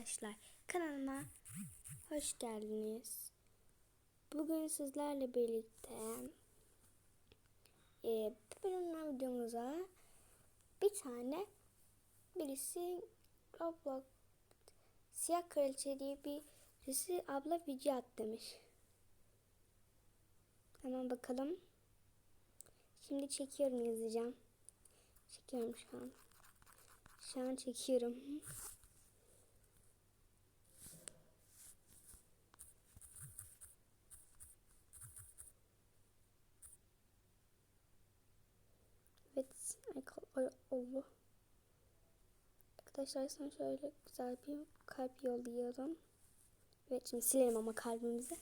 arkadaşlar. Kanalıma hoş geldiniz. Bugün sizlerle birlikte e, bu bölümden videomuza bir tane birisi Roblox Siyah Kraliçe diye birisi abla video at demiş. Hemen bakalım. Şimdi çekiyorum yazacağım. Çekiyorum şu an. Şu an çekiyorum. Evet, ay kalp ay oldu. Arkadaşlar sana şöyle güzel bir kalp yollayalım. Evet şimdi silelim ama kalbimizi.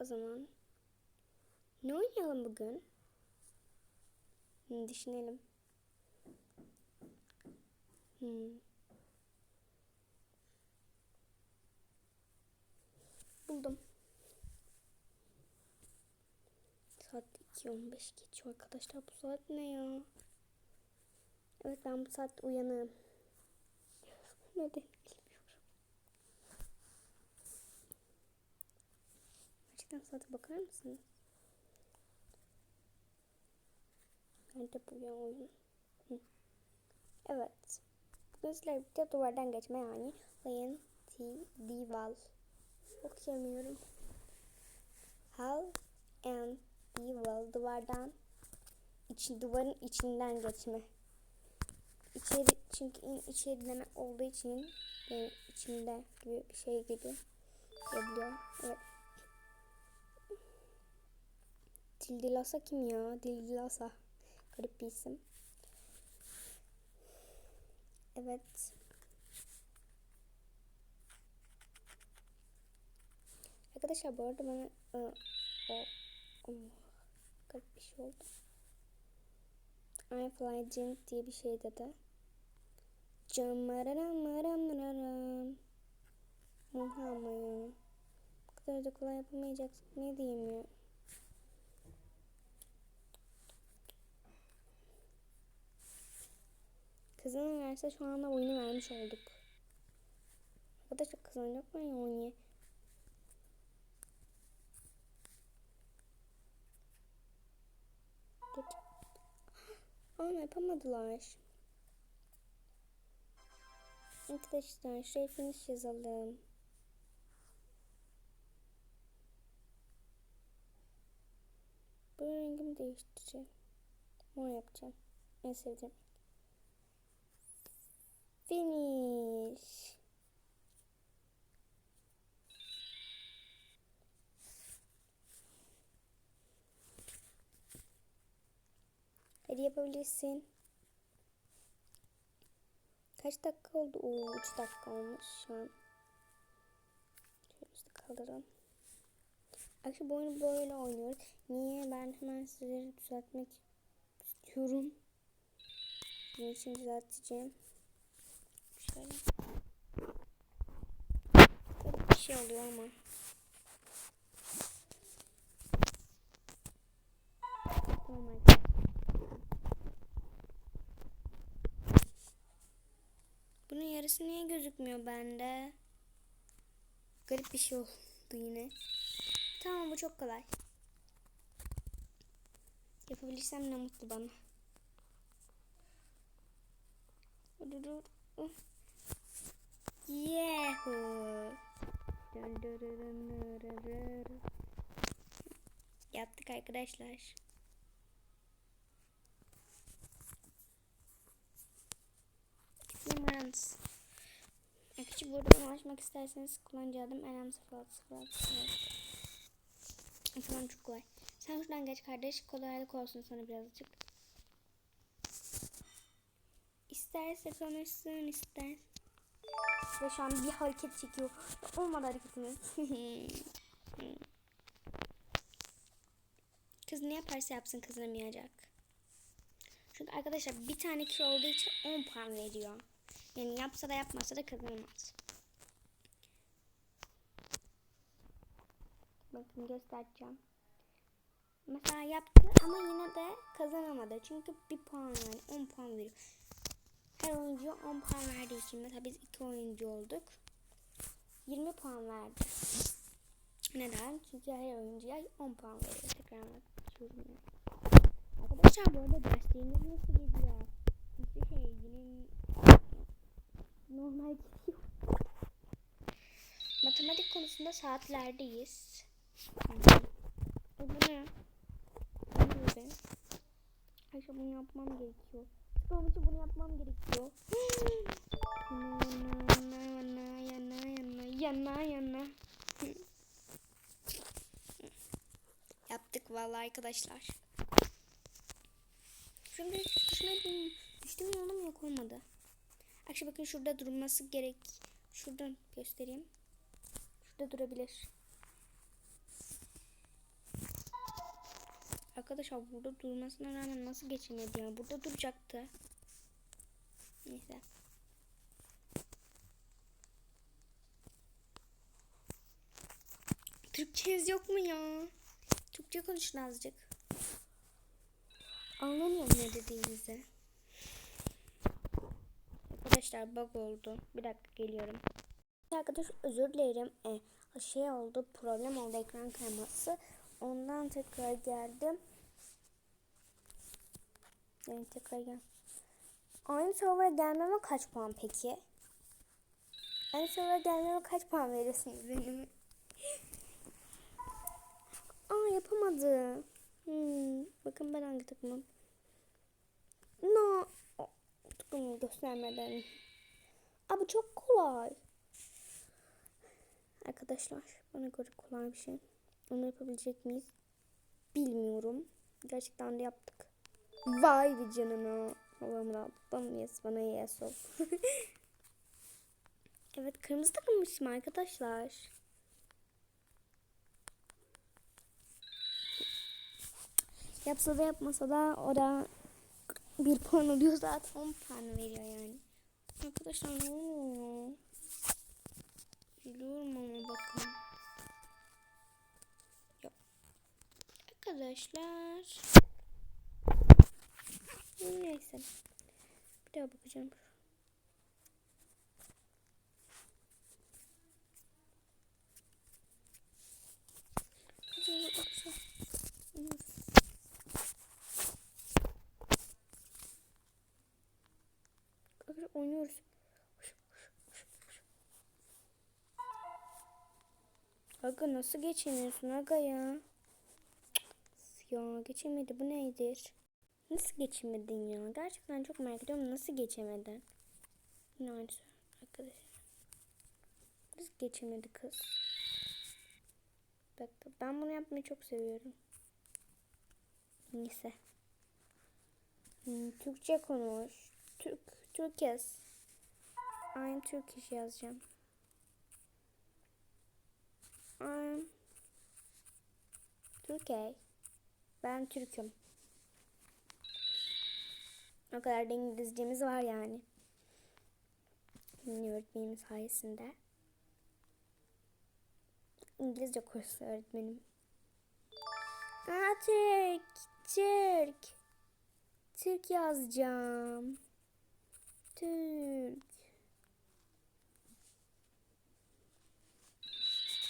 O zaman ne oynayalım bugün? Hmm, düşünelim. Hmm. Buldum. Saat 2.15 geçiyor arkadaşlar. Bu saat ne ya? Evet ben bu saatte uyanığım. Neden bilmiyorum. Gerçekten saate bakar mısınız? Nerede bu ya oyun? Hı. Evet. Sizlerle birlikte duvardan geçme yani. Lion T. Dival. Okuyamıyorum. How and Evil duvardan için duvarın içinden geçme. İçeri çünkü içeri demek olduğu için yani içinde gibi bir şey gibi geliyor. Evet. Dildilasa kim ya? Dildilasa. Garip bir isim. Evet. Arkadaşlar bu arada bana ı, o, o garip bir şey oldu. I fly jink diye bir şey dedi. Camararam maram. Oha ama ya. Bu kadar da kolay yapamayacaksak ne diyeyim ya. Kızının verse şu anda oyunu vermiş olduk. Arkadaşlar kazanacak mı ya oyunu? Geç. Aa yapamadılar. Arkadaşlar şuraya finish yazalım. Bu rengimi değiştireceğim. Mor yapacağım. En sevdiğim. Finish. Hadi. Kaç dakika oldu? Oo 3 dakika olmuş şu an. Şöyle kaldıralım. Akşam bu oyunu böyle oynuyoruz. Niye? Ben hemen sizleri düzeltmek istiyorum. Bunun için düzelteceğim. Şöyle. Garip bir şey oluyor ama. Oh my god. Bunun yarısı niye gözükmüyor bende? Garip bir şey oldu yine. Tamam bu çok kolay. Yapabilirsem ne mutlu bana. Yahoo. Yaptık arkadaşlar. Numaranız. Arkadaşlar burada bana ulaşmak isterseniz kullanıcı adım LM0606. Tamam çok kolay. Sen şuradan geç kardeş. Kolaylık olsun sana birazcık. İsterse konuşsun ister. Ve şu an bir hareket çekiyor. Olmadı hareketimiz. Kız ne yaparsa yapsın kazanamayacak. Çünkü arkadaşlar bir tane kişi olduğu için 10 puan veriyor. Yani yapsa da yapmasa da kazanamaz. Bakın göstereceğim. Mesela yaptı ama yine de kazanamadı. Çünkü bir puan yani 10 puan veriyor. Her oyuncuya 10 puan verdiği için mesela biz 2 oyuncu olduk. 20 puan verdi. Neden? Çünkü her oyuncuya 10 puan veriyor. Tekrar anlatıyorum. Arkadaşlar bu arada derslerimiz nasıl gidiyor? Nasıl şey yine normal gidiyor. Matematik konusunda saatlerdeyiz. E bu ne? Bu ne? Ayşe bunu yapmam gerekiyor. İçin bunu yapmam gerekiyor. yana yana yana yana yana yana. Yaptık vallahi arkadaşlar. Şimdi düşmedim. Düştüm oğlum yok olmadı. Akşam bakın şurada durması gerek. Şuradan göstereyim. Şurada durabilir. Arkadaşlar burada durmasına rağmen nasıl geçemedi ya? Burada duracaktı. Neyse. Türkçeniz yok mu ya? Türkçe konuşun azıcık. Anlamıyorum ne dediğinizi. Arkadaşlar bug oldu. Bir dakika geliyorum. Arkadaş özür dilerim. E, şey oldu problem oldu ekran kayması. Ondan tekrar geldim. Yani tekrar gel. Aynı server'a gelmeme kaç puan peki? Aynı server'a gelmeme kaç puan veriyorsunuz benim? Aa yapamadı. Hmm, bakın ben hangi takımım? No. Takımı göstermeden. Aa bu çok kolay. Arkadaşlar bana göre kolay bir şey. Onu yapabilecek miyiz? Bilmiyorum. Gerçekten de yaptık. Vay bir canına. Allah'ım Rabbim yes bana yes ol. evet kırmızı takılmışım arkadaşlar. Yapsa da yapmasa da o da bir puan alıyor zaten 10 puan veriyor yani. Arkadaşlar ne oluyor? Biliyorum ama bakın. Yok. Arkadaşlar. Neyse. Bir daha bakacağım. Arkadaşlar oynuyoruz. Aga nasıl geçemiyorsun aga ya? Ya geçemedi bu nedir? Nasıl geçemedin ya? Gerçekten çok merak ediyorum nasıl geçemedin? Şey arkadaşlar. Nasıl geçemedi kız? Bak ben bunu yapmayı çok seviyorum. Neyse. Hmm, Türkçe konuş. Türk, Türk yaz. I'm Turkish yazacağım. I'm Türkiye. Ben Türk'üm. O kadar da İngilizcemiz var yani. Yeni öğretmenim sayesinde. İngilizce kursu öğretmenim. Aa Türk. Türk. Türk yazacağım. Türk.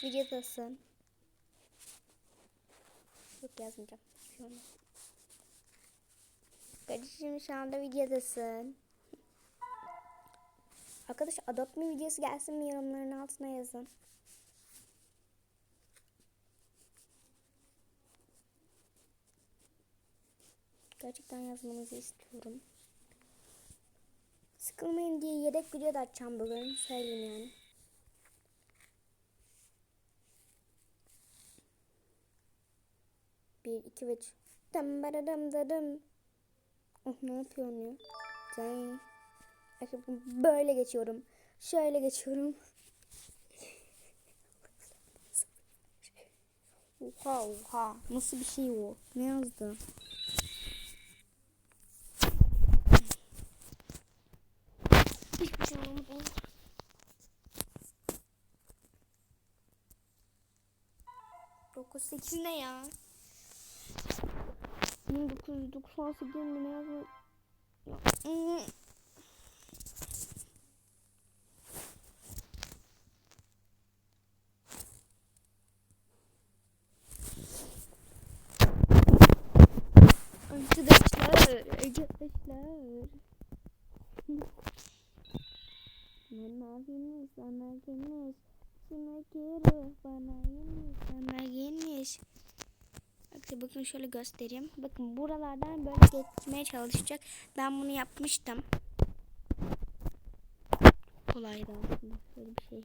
Videodasın. Yok yazmayacağım. An. Kardeşim şu anda videodasın. Arkadaş Adopt Me videosu gelsin mi yorumların altına yazın. Gerçekten yazmanızı istiyorum. Sıkılmayın diye yedek video da açacağım bugün. Söyleyeyim yani. Bir, iki üç. Dım baradım dadım. Oh ne yapıyorsun ya? Arkadaşlar böyle geçiyorum. Şöyle geçiyorum. Oha oha. Nasıl bir şey o? Ne yazdı? 9 8 ne ya? 1998 mi ne yazıyor? Arkadaşlar, arkadaşlar. Ne yapıyorsunuz? Anlatıyorsunuz. Kime geri, bana geniş, bana geniş. Bakın, bakın şöyle göstereyim. Bakın buralardan böyle geçmeye çalışacak. Ben bunu yapmıştım. Kolaydı aslında. Böyle bir şey.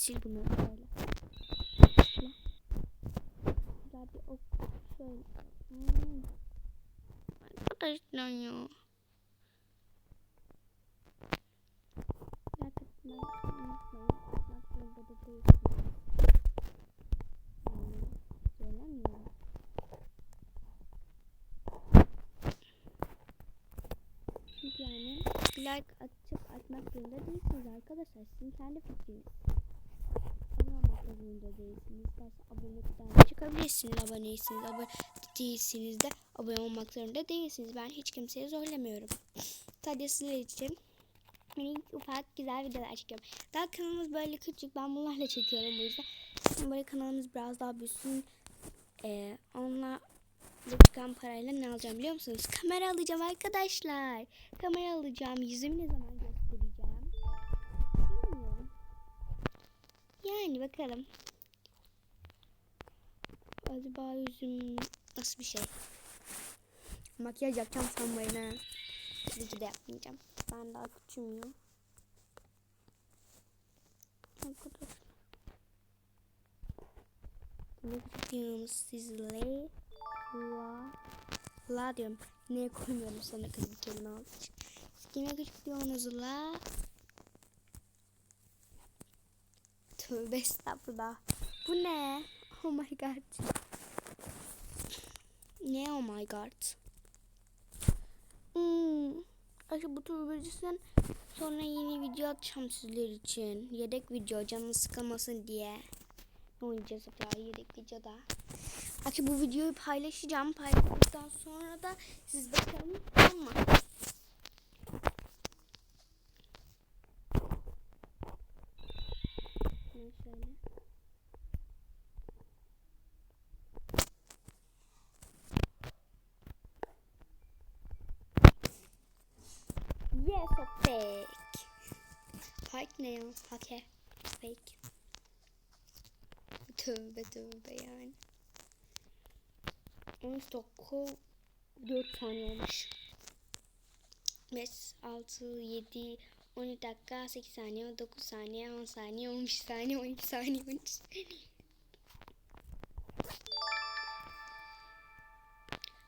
Sil bunu böyle. Güzel bir ok. Şöyle. Hmm. Arkadaşlar ya. Like atmayı unutmayın. Atmak zorunda da değilsiniz. Yani like atıp atmak zorunda değilsiniz arkadaşlar. Sizin kendi fikriniz. Abone olmak da zorunda değilsiniz. İsterse abonelikten çıkabilirsiniz. Aboneysiniz, abone değilsiniz de abone olmak zorunda değilsiniz. Ben hiç kimseye zorlamıyorum. Sadece sizler için minik ufak güzel videolar çekiyorum. Daha kanalımız böyle küçük. Ben bunlarla çekiyorum bu yüzden. Şimdi böyle kanalımız biraz daha büyüsün. Ee, onunla bu çıkan parayla ne alacağım biliyor musunuz? Kamera alacağım arkadaşlar. Kamera alacağım. Yüzümü ne zaman göstereceğim? Bilmiyorum. Yani bakalım. Acaba yüzüm nasıl bir şey? Makyaj yapacağım sanmayın ha. Tabii de yapmayacağım. Ben daha küçüğüm ya. Arkadaşlar. Ne yapıyorsunuz sizle? La. La diyorum. Ne koymuyorum sana kız bir kelime için. Kime küçük diyorsunuz la? Tövbe estağfurullah. Bu ne? Oh my god. Ne oh my god? Hmm. Aşı bu tür videosundan sonra yeni video atacağım sizler için. Yedek video canınız sıkılmasın diye. Oynayacağız acaba yedek videoda? Aşı bu videoyu paylaşacağım. Paylaştıktan sonra da siz bakalım? Şunu Şöyle. Fake ne ya? Fake. Fake. Tövbe tövbe yani. 13 dakika 4 saniye olmuş. 5, 6, 7, 12 dakika 8 saniye, 9 saniye, 10 saniye, 11 saniye, 12 saniye, 13 saniye.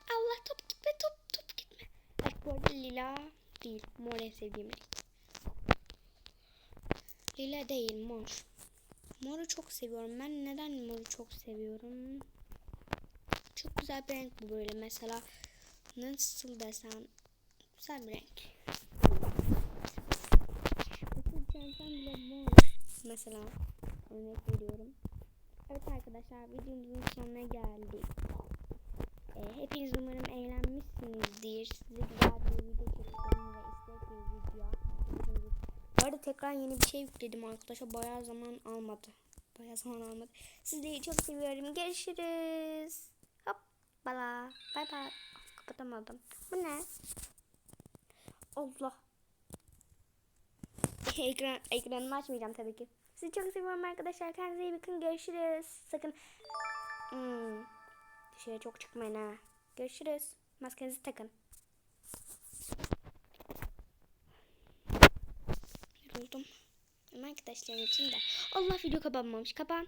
Allah top gitme top top gitme. Bak bu arada lila değil. Mor en sevdiğim renk. Lila değil mor. Moru çok seviyorum. Ben neden moru çok seviyorum? Çok güzel bir renk bu böyle mesela. Nasıl desem güzel bir renk. Mesela örnek veriyorum. Evet arkadaşlar videomuzun sonuna geldik. Ee, hepiniz umarım eğlenmişsinizdir. Size güzel bir video çektim ve istek bir video. Bu arada tekrar yeni bir şey yükledim arkadaşlar. Bayağı zaman almadı. Bayağı zaman almadı. Sizleri çok seviyorum. Görüşürüz. Hop bala. Bay bay. Kapatamadım. Bu ne? Allah. Ekran, ekranımı açmayacağım tabii ki. Sizi çok seviyorum arkadaşlar. Kendinize iyi bakın. Görüşürüz. Sakın hmm, dışarı çok çıkmayın ha. Görüşürüz. Maskenizi takın. Ama arkadaşlarım için de. Allah video kapanmamış. Kapan.